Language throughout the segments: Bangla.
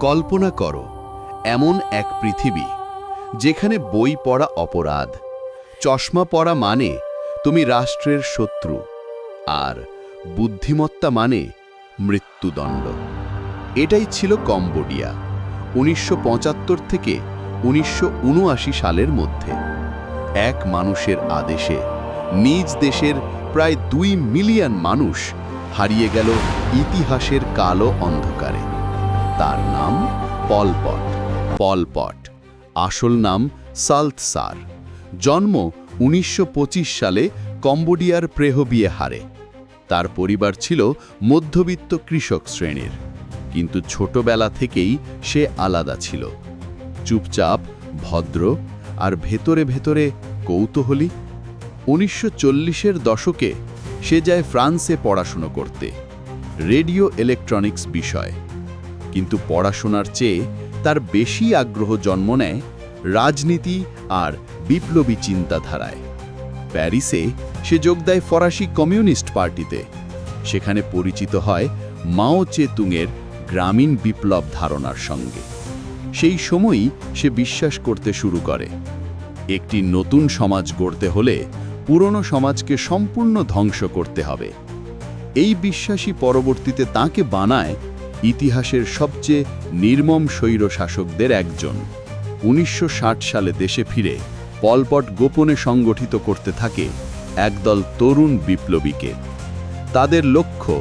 কল্পনা করো, এমন এক পৃথিবী, যেখানে বই পড়া অপরাধ, চশমা পড়া মানে তুমি রাষ্ট্রের শত্রু, আর বুদ্ধিমত্তা মানে মৃত্যুদণ্ড। এটাই ছিল কম্বোডিয়া, উনিশশো পঁচাত্তর থেকে উনিশশো উনআশি সালের মধ্যে। এক মানুষের আদেশে নিজ দেশের প্রায় দুই মিলিয়ন মানুষ হারিয়ে গেল ইতিহাসের কালো অন্ধকারে। Pol Pot Pol Pot. আসল নাম সালতসার জন্ম উনিশশো পঁচিশ সালে কম্বোডিয়ার প্রেহবিয়ে হারে তার পরিবার ছিল মধ্যবিত্ত কৃষক শ্রেণির। কিন্তু ছোটবেলা থেকেই সে আলাদা ছিল। চুপচাপ, ভদ্র আর ভেতরে ভেতরে কৌতূহলী। উনিশশো চল্লিশের দশকে সে যায় ফ্রান্সে পড়াশুনো করতে। রেডিও ইলেকট্রনিক্স বিষয়। কিন্তু পড়াশোনার চেয়ে তার বেশি আগ্রহ জন্ম নেয় রাজনীতি আর বিপ্লবী চিন্তাধারায়। প্যারিসে সে যোগ দেয় ফরাসি কমিউনিস্ট পার্টিতে। সেখানে পরিচিত হয় মাও চেতুংয়ের গ্রামীণ বিপ্লব ধারণার সঙ্গে। সেই সময়ই সে বিশ্বাস করতে শুরু করে। একটি নতুন সমাজ গড়তে হলে পুরনো সমাজকে সম্পূর্ণ ধ্বংস করতে হবে। এই বিশ্বাসী পরবর্তীতে তাকে বানায় ইতিহাসের সবচেয়ে নির্মম স্বৈর শাসকদের একজন। উনিশশো ষাট সালে দেশে ফিরে পলপট গোপনে সংগঠিত করতে থাকে একদল তরুণ বিপ্লবীকে। তাদের লক্ষ্য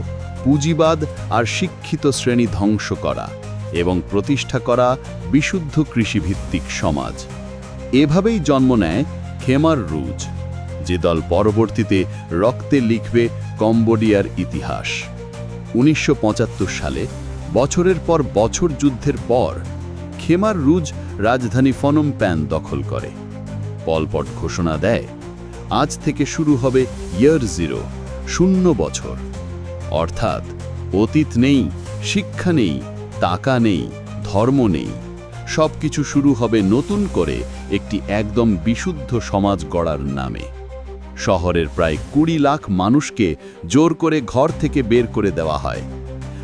পুঁজিবাদ আর শিক্ষিত শ্রেণি ধ্বংস করা এবং প্রতিষ্ঠা করা বিশুদ্ধ কৃষিভিত্তিক সমাজ। এভাবেই জন্ম নেয় খেমার রুজ, যে দল পরবর্তীতে রক্তে লিখবে কম্বোডিয়ার ইতিহাস। উনিশশো পঁচাত্তর সালে বছরের পর বছর যুদ্ধের পর খেমার রুজ রাজধানী ফনম প্যান দখল করে। পলপট ঘোষণা দেয়, আজ থেকে শুরু হবে ইয়ার জিরো শূন্য বছর। অর্থাৎ অতীত নেই, শিক্ষা নেই, টাকা নেই, ধর্ম নেই। সব কিছু শুরু হবে নতুন করে একটি একদম বিশুদ্ধ সমাজ গড়ার নামে। শহরের প্রায় কুড়ি লাখ মানুষকে জোর করে ঘর থেকে বের করে দেওয়া হয়।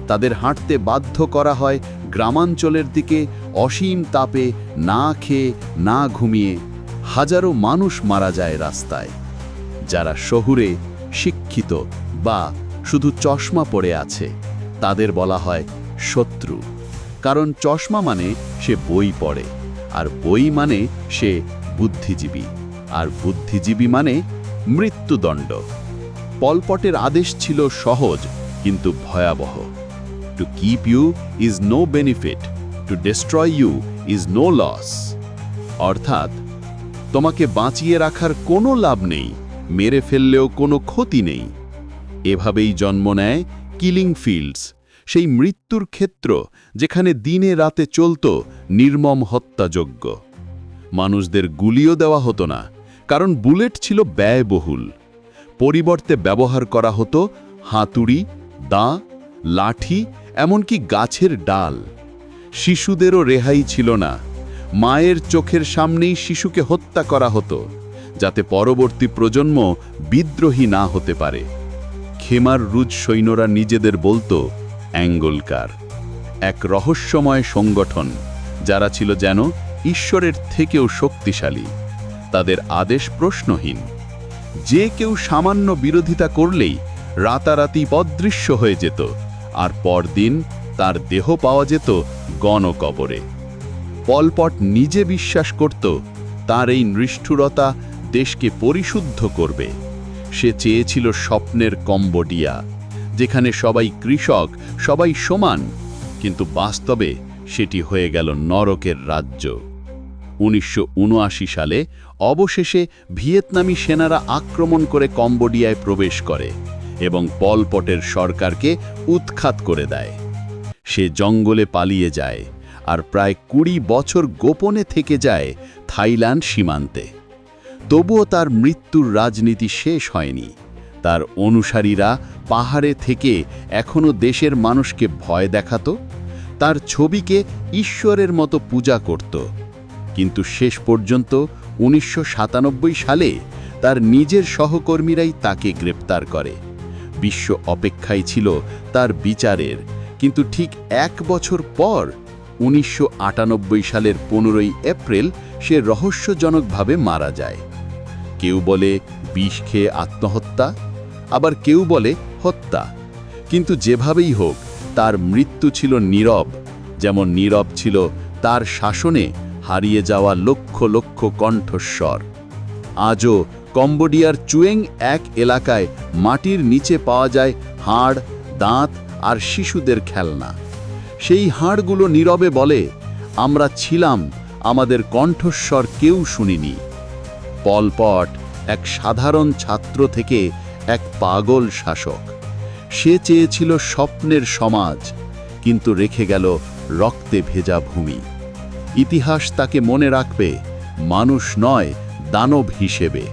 তাদের হাঁটতে বাধ্য করা হয় গ্রামাঞ্চলের দিকে অসীম তাপে না খেয়ে, না ঘুমিয়ে হাজারো মানুষ মারা যায় রাস্তায়। যারা শহুরে, শিক্ষিত বা শুধু চশমা পড়ে আছে, তাদের বলা হয় শত্রু। কারণ চশমা মানে সে বই পড়ে, আর বই মানে সে বুদ্ধিজীবী, আর বুদ্ধিজীবী মানে মৃত্যুদণ্ড। পলপটের আদেশ ছিল সহজ, কিন্তু ভয়াবহ। To keep you is no benefit to destroy you is no loss অর্থাৎ, তোমাকে বাঁচিয়ে রাখার কোনো লাভ নেই, মেরে ফেললেও কোনো ক্ষতি নেই। এভাবেই জন্ম নেয় কিলিং ফিল্ডস সেই মৃত্যুর ক্ষেত্র যেখানে দিনে রাতে চলত নির্মম হত্যাযোগ্য মানুষদের গুলিও দেওয়া হতো না, কারণ বুলেট ছিল ব্যয়বহুল। পরিবর্তে ব্যবহার করা হতো হাতুড়ি, দাঁ, লাঠি এমনকি গাছের ডাল। শিশুদেরও রেহাই ছিল না। মায়ের চোখের সামনেই শিশুকে হত্যা করা হতো, যাতে পরবর্তী প্রজন্ম বিদ্রোহী না হতে পারে। খেমার রুজ সৈন্যরা নিজেদের বলতো, অ্যাঙ্গলকার। এক রহস্যময় সংগঠন, যারা ছিল যেন ঈশ্বরের থেকেও শক্তিশালী। তাদের আদেশ প্রশ্নহীন। যে কেউ সামান্য বিরোধিতা করলেই রাতারাতি অদৃশ্য হয়ে যেত। আর পরদিন তার দেহ পাওয়া যেত গণকবরে। পলপট নিজে বিশ্বাস করত, তার এই নিষ্ঠুরতা দেশকে পরিশুদ্ধ করবে। সে চেয়েছিল স্বপ্নের কম্বোডিয়া, যেখানে সবাই কৃষক, সবাই সমান, কিন্তু বাস্তবে সেটি হয়ে গেল নরকের রাজ্য। উনিশশো উনআশি সালে অবশেষে ভিয়েতনামি সেনারা আক্রমণ করে কম্বোডিয়ায় প্রবেশ করে। এবং পলপটের সরকারকে উৎখাত করে দেয়। সে জঙ্গলে পালিয়ে যায় আর প্রায় কুড়ি বছর গোপনে থেকে যায় থাইল্যান্ড সীমান্তে। তবুও তার মৃত্যুর রাজনীতি শেষ হয়নি। তার অনুসারীরা পাহাড়ে থেকে এখনও দেশের মানুষকে ভয় দেখাত, তার ছবিকে ঈশ্বরের মতো পূজা করত। কিন্তু শেষ পর্যন্ত উনিশশো সাতানব্বই সালে তার নিজের সহকর্মীরাই তাকে গ্রেপ্তার করে। বিশ্ব অপেক্ষায় ছিল তার বিচারের। কিন্তু ঠিক এক বছর পর, উনিশশো আটানব্বই সালের পনেরোই এপ্রিল, সে রহস্যজনকভাবে মারা যায়। কেউ বলে বিষ খেয়ে আত্মহত্যা, আবার কেউ বলে হত্যা। কিন্তু যেভাবেই হোক, তার মৃত্যু ছিল নীরব। যেমন নীরব ছিল তার শাসনে হারিয়ে যাওয়া লক্ষ লক্ষ কণ্ঠস্বর। আজও কম্বোডিয়ার চুয়েং এক এলাকায় মাটির নিচে পাওয়া যায় হাড়, দাঁত আর শিশুদের খেলনা। সেই হাড়গুলো নীরবে বলে, আমরা ছিলাম, আমাদের কণ্ঠস্বর কেউ শুনিনি। পলপট এক সাধারণ ছাত্র থেকে এক পাগল শাসক। সে চেয়েছিল স্বপ্নের সমাজ, কিন্তু রেখে গেল রক্তে ভেজা ভূমি। ইতিহাস তাকে মনে রাখবে, মানুষ নয়, দানব হিসেবে।